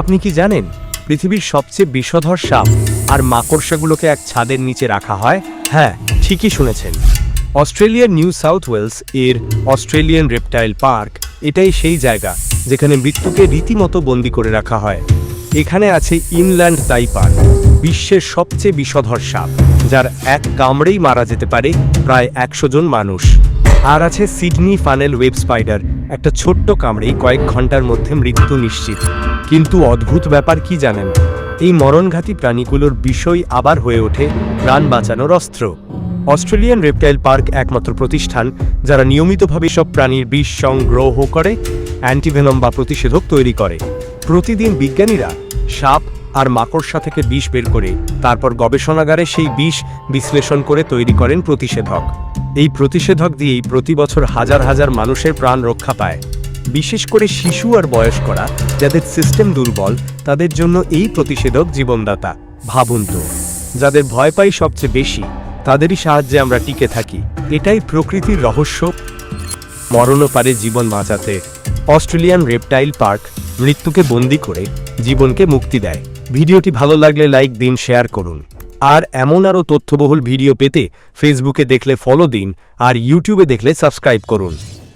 আপনি কি জানেন, পৃথিবীর সবচেয়ে বিষধর সাপ আর মাকড়সাগুলোকে এক ছাদের নিচে রাখা হয়? হ্যাঁ ঠিকই শুনেছেন। অস্ট্রেলিয়ার নিউ সাউথ ওয়েলস এর অস্ট্রেলিয়ান রেপটাইল পার্ক এটাই সেই জায়গা যেখানে মৃত্যুকে রীতিমতো বন্দি করে রাখা হয়। এখানে আছে ইনল্যান্ড তাইপার বিশ্বের সবচেয়ে বিষধর সাপ, যার এক কামড়েই মারা যেতে পারে প্রায় একশো জন মানুষ। আর আছে সিডনি ফানেল ওয়েব স্পাইডার, একটা ছোট্ট কামড়েই কয়েক ঘণ্টার মধ্যে মৃত্যু নিশ্চিত। কিন্তু অদ্ভুত ব্যাপার কি জানেন? এই মরণঘাতী প্রাণীগুলোর বিষয় আবার হয়ে ওঠে প্রাণ বাঁচানোর অস্ত্র। অস্ট্রেলিয়ান রেপটাইল পার্ক একমাত্র প্রতিষ্ঠান যারা নিয়মিতভাবে সব প্রাণীর বিষ সংগ্রহ করে অ্যান্টিভেনম বা প্রতিষেধক তৈরি করে। প্রতিদিন বিজ্ঞানীরা সাপ আর মাকড়সা থেকে বিষ বের করে তারপর গবেষণাগারে সেই বিষ বিশ্লেষণ করে তৈরি করেন প্রতিষেধক। এই প্রতিষেধক দিয়েই প্রতি বছর হাজার হাজার মানুষের প্রাণ রক্ষা পায়। বিশেষ করে শিশু আর বয়স্করা যাদের সিস্টেম দুর্বল, তাদের জন্য এই প্রতিষেধক জীবনদাতা। ভাবুন তো, যাদের ভয় পাই সবচেয়ে বেশি, তাদেরই সাহায্যে আমরা টিকে থাকি। এটাই প্রকৃতির রহস্য। মরণও পারে জীবন বাঁচাতে অস্ট্রেলিয়ান রেপটাইল পার্ক মৃত্যুকে বন্দি করে জীবনকে মুক্তি দেয়। ভিডিওটি ভালো লাগলে লাইক দিন, শেয়ার করুন। আর এমন আরও তথ্যবহুল ভিডিও পেতে ফেসবুকে দেখলে ফলো দিন আর ইউটিউবে দেখলে সাবস্ক্রাইব করুন।